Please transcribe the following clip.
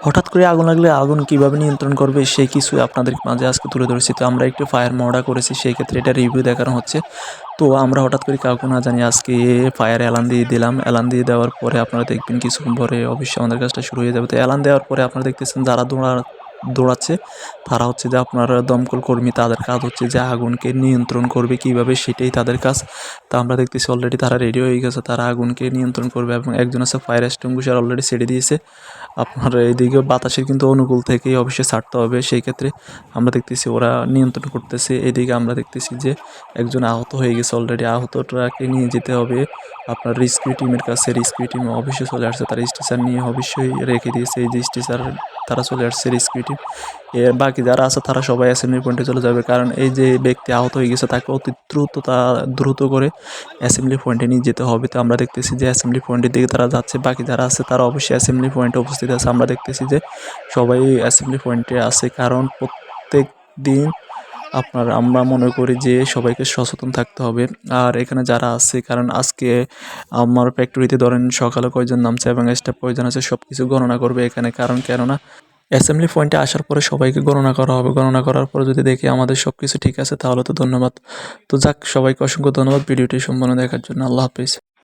হঠাৎ করে আগুন লাগলে আগুন কীভাবে নিয়ন্ত্রণ করবে সেই কিছু আপনাদের মাঝে আজকে তুলে ধরেছি। তো আমরা একটু ফায়ার মডা করেছি, সেই ক্ষেত্রে এটা রিভিউ দেখানো হচ্ছে। তো আমরা হঠাৎ করে কাউকে না জানি আজকে ফায়ার অ্যালান দিয়ে দিলাম। অ্যালান দিয়ে দেওয়ার পরে আপনারা দেখবেন কিছুক্ষণ পরে অবশ্যই আমাদের কাজটা শুরু হয়ে যাবে। তো অ্যালান দেওয়ার পরে আপনারা দেখতেছেন যারা দৌড়া দৌড়াচ্ছে, তারা হচ্ছে যে আপনার দমকল কর্মী, তাদের কাজ হচ্ছে যে আগুনকে নিয়ন্ত্রণ করবে কীভাবে সেটাই তাদের কাজ। তা আমরা দেখতেছি অলরেডি তারা রেডি হয়ে গেছে, তারা আগুনকে নিয়ন্ত্রণ করবে এবং একজন আছে ফায়ার এক্সটিংগুইশার অলরেডি ছেড়ে দিয়েছে। আপনার এইদিকে বাতাসের কিন্তু অনুকূল থেকেই অবশ্যই ছাড়তে হবে, সেই ক্ষেত্রে আমরা দেখতেছি ওরা নিয়ন্ত্রণ করতেছে। এদিকে আমরা দেখতেছি যে একজন আহত হয়ে গেছে অলরেডি আহতটাকে নিয়ে যেতে হবে। আপনার রেস্কিউ টিমের কাছে রেস্কিউ টিম অবশ্যই চলে আসছে, তারা স্টেশন নিয়ে অবশ্যই রেখে দিয়েছে, এই যে স্টেশন তারা চলে আসছে রিস্কিউটি এর বাকি যারা আছে, তারা সবাই অ্যাসেম্বলি পয়েন্টে চলে যাবে। কারণ এই যে ব্যক্তি আহত হয়ে গেছে, তাকে অতি দ্রুত তা, দ্রুত করে অ্যাসেম্বলি পয়েন্টে নিয়ে যেতে হবে। তো আমরা দেখতেছি যে অ্যাসেম্বলি পয়েন্টের দিকে তারা যাচ্ছে। বাকি যারা আছে, তারা অবশ্যই অ্যাসেম্বলি পয়েন্টে উপস্থিত আছে। আমরা দেখতেছি যে সবাই অ্যাসেম্বলি পয়েন্টে আছে। কারণ প্রত্যেক দিন আপনার, আমরা মনে করি যে সবাইকে সচেতন থাকতে হবে। আর এখানে যারা আছে, কারণ আজকে আমার ফ্যাক্টরিতে ধরেন সকালে কয়জন নামছে এবং স্টাফ কয়জন আছে সব কিছু গণনা করবে এখানে। কারণ কেননা অ্যাসেম্বলি পয়েন্টে আসার পরে সবাইকে গণনা করা হবে। গণনা করার পরে যদি দেখি আমাদের সব কিছু ঠিক আছে, তাহলে তো ধন্যবাদ। তো যাক, সবাইকে অসংখ্য ধন্যবাদ ভিডিওটি সম্পূর্ণ দেখার জন্য। আল্লাহ হাফিজ।